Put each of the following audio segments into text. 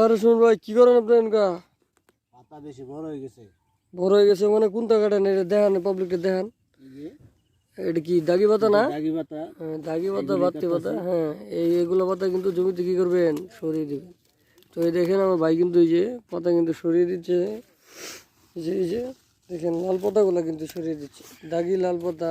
আরে শুনুন ভাই কি করেন আপনি এনকা? পাতা বেশি বড় হয়ে গেছে। বড় হয়ে গেছে মানে কোনটা কাটেন? এটা দেখান পাবলিককে দেখান। এটা কি দাগি পাতা না? দাগি পাতা। হ্যাঁ, দাগি পাতা বাত্তি পাতা হ্যাঁ এই এগুলো পাতা কিন্তু জমিতে কি করবেন? সরিয়ে দিবেন। তো এই দেখেন আমার ভাই কিন্তু এই যে পাতা কিন্তু সরিয়ে দিচ্ছে। এই যে এই যে দেখেন লাল পাতাগুলো কিন্তু সরিয়ে দিচ্ছে। দাগি লাল পাতা।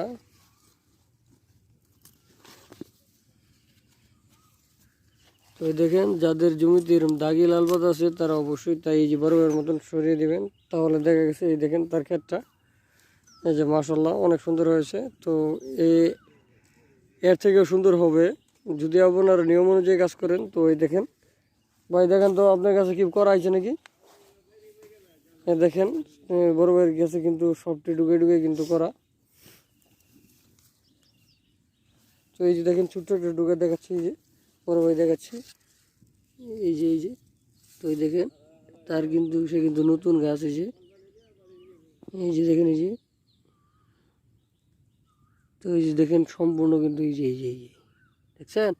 তো দেখেন, যাদের জমিতে এরকম দাগি লাল পাতা আছে, তারা অবশ্যই তাই এই যে বরফের মতন সরিয়ে দিবেন। তাহলে দেখা গেছে, এই দেখেন তার ক্ষেতটা। এই যে মাসাল্লাহ অনেক সুন্দর হয়েছে। তো এই এর থেকেও সুন্দর হবে। যদি আপনারা নিয়ম অনুযায়ী কাজ করেন, তো এই দেখেন। ভাই, দেখেন তো আপনার কাছে কি করা হয়েছে নাকি? এ দেখেন, এ ভাইয়ের কাছে কিন্তু সবটি ঢুকে ঢুকে কিন্তু করা। তো এই যে দেখেন, ছোট্ট একটা ঢুকে দেখাচ্ছি এই যে। ভাই দেখাচ্ছি। এই যে এই যে, তো এই দেখেন, তার কিন্তু, সে কিন্তু নতুন গাছ, এই যে। এই যে দেখেন, এই যে। তো এই যে দেখেন, সম্পূর্ণ কিন্তু এই যে এই যে এই যে। দেখছেন?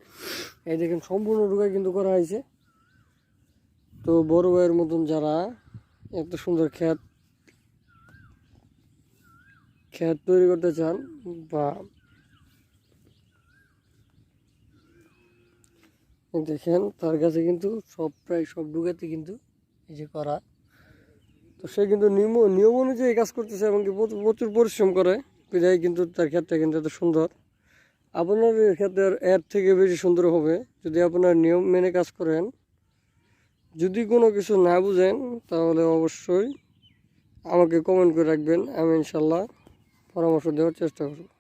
এই দেখেন, সম্পূর্ণ ঢুকায় কিন্তু করা হয়েছে। তো বড় ভাইয়ের মতন যারা, এত সুন্দর খ্যাত খ্যাত তৈরি করতে চান বা দেখেন, তার কাছে কিন্তু সব, প্রায় সব ঢুকাতে কিন্তু এই যে করা। তো সে কিন্তু নিয়ম নিয়ম অনুযায়ী কাজ করতেছে এবং প্রচুর- পরিশ্রম করে। বিধায় কিন্তু তার ক্ষেত্রে কিন্তু এত সুন্দর। আপনার ক্ষেত্রে এর থেকে বেশি সুন্দর হবে যদি আপনার নিয়ম মেনে কাজ করেন। যদি কোনো কিছু না বুঝেন, তাহলে অবশ্যই আমাকে কমেন্ট করে রাখবেন। আমি ইনশাল্লাহ পরামর্শ দেওয়ার চেষ্টা করব।